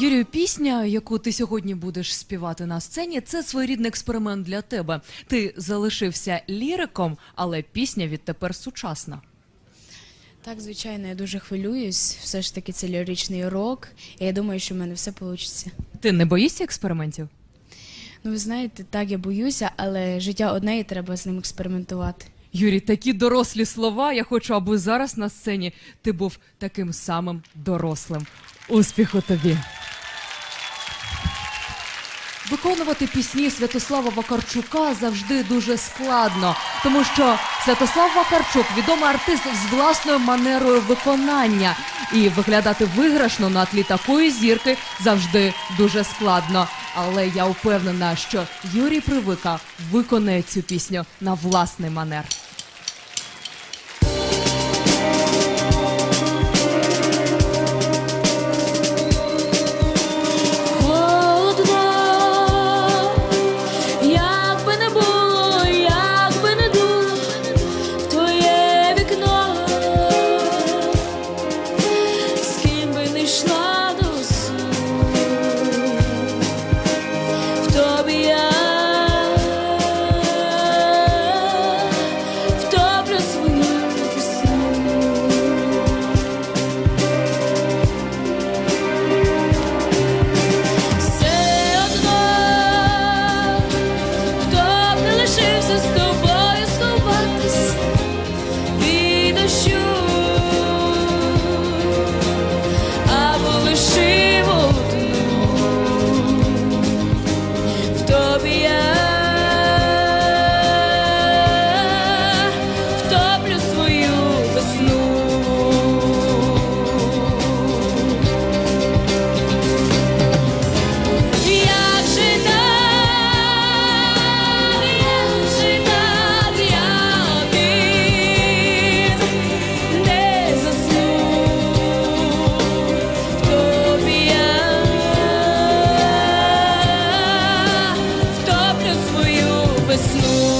Юрію, пісня, яку ти сьогодні будеш співати на сцені, це своєрідний експеримент для тебе. Ти залишився ліриком, але пісня відтепер сучасна. Так, звичайно, я дуже хвилююсь. Все ж таки це ліричний рок. І я думаю, що в мене все вийде. Ти не боїшся експериментів? Ну, ви знаєте, так я боюся, але життя одне і треба з ним експериментувати. Юрій, такі дорослі слова. Я хочу, аби зараз на сцені ти був таким самим дорослим. Успіху тобі! Виконувати пісні Святослава Вакарчука завжди дуже складно, тому що Святослав Вакарчук відомий артист з власною манерою виконання, і виглядати виграшно на тлі такої зірки завжди дуже складно. Але я впевнена, що Юрій Привика виконає цю пісню на власний манер. the. slow.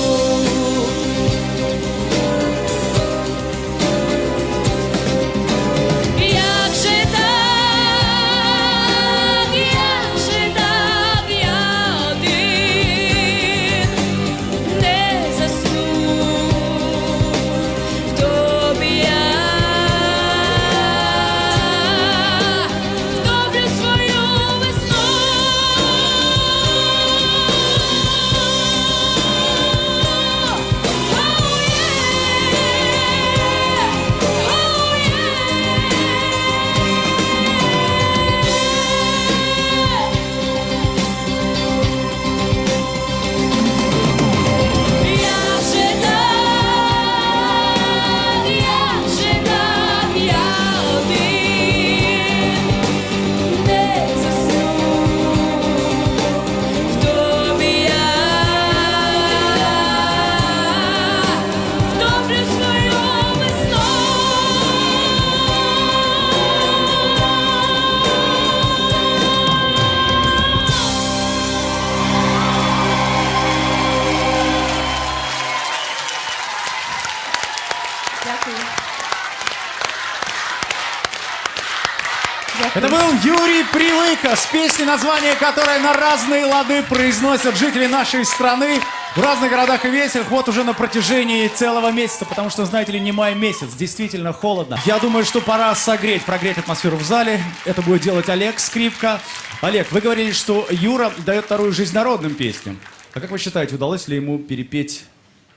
Это был Юрий Привыка с песней, название которой на разные лады произносят жители нашей страны в разных городах и весях вот уже на протяжении целого месяца, потому что, знаете ли, не май месяц, действительно холодно. Я думаю, что пора согреть, прогреть атмосферу в зале. Это будет делать Олег Скрипка. Олег, вы говорили, что Юра дает вторую жизнь народным песням. А как вы считаете, удалось ли ему перепеть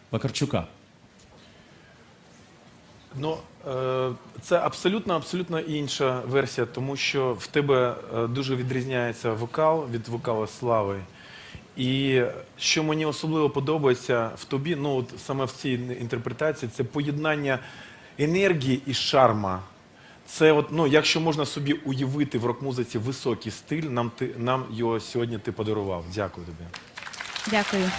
Вакарчука? Ну, е, це абсолютно абсолютно інша версія, тому що в тебе е, дуже відрізняється вокал від вокалу слави. І що мені особливо подобається в тобі, ну от саме в цій інтерпретації, це поєднання енергії і шарма. Це от, ну, якщо можна собі уявити в рок-музиці високий стиль, нам ти нам його сьогодні ти подарував. Дякую тобі. Дякую.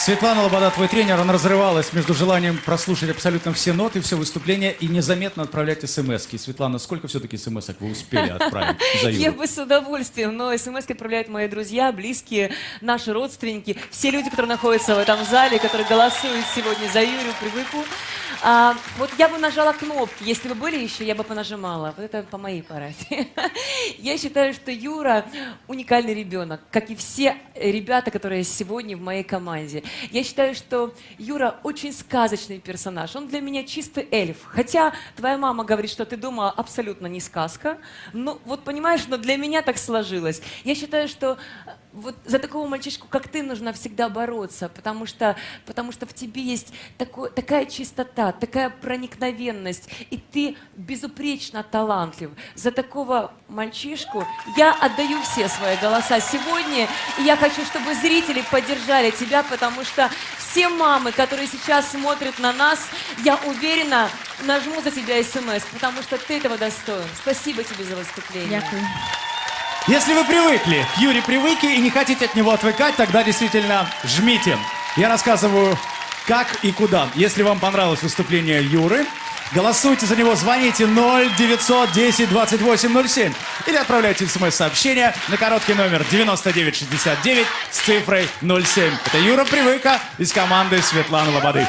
Светлана Лобода, твой тренер, она разрывалась между желанием прослушать абсолютно все ноты, все выступления и незаметно отправлять смс -ки. Светлана, сколько все-таки смс вы успели отправить за Я Юру? бы с удовольствием, но смс отправляют мои друзья, близкие, наши родственники, все люди, которые находятся в этом зале, которые голосуют сегодня за Юрию Привыку. А, вот я бы нажала кнопки, если бы были еще, я бы понажимала. Вот это по моей парафии. Я считаю, что Юра уникальный ребенок, как и все ребята, которые сегодня в моей команде. Я считаю, что Юра очень сказочный персонаж. Он для меня чистый эльф. Хотя твоя мама говорит, что ты дома абсолютно не сказка. Ну, вот понимаешь, но для меня так сложилось. Я считаю, что вот за такого мальчишку, как ты, нужно всегда бороться, потому что, потому что в тебе есть такой, такая чистота, такая проникновенность, и ты безупречно талантлив. За такого мальчишку я отдаю все свои голоса сегодня, и я хочу, чтобы зрители поддержали тебя, потому что все мамы, которые сейчас смотрят на нас, я уверена, нажму за тебя смс, потому что ты этого достоин. Спасибо тебе за выступление. Дякую. Если вы привыкли к Юре Привыке и не хотите от него отвыкать, тогда действительно жмите. Я рассказываю, как и куда. Если вам понравилось выступление Юры, голосуйте за него, звоните 0910 2807 или отправляйте смс-сообщение на короткий номер 9969 с цифрой 07. Это Юра Привыка из команды Светланы Лободы.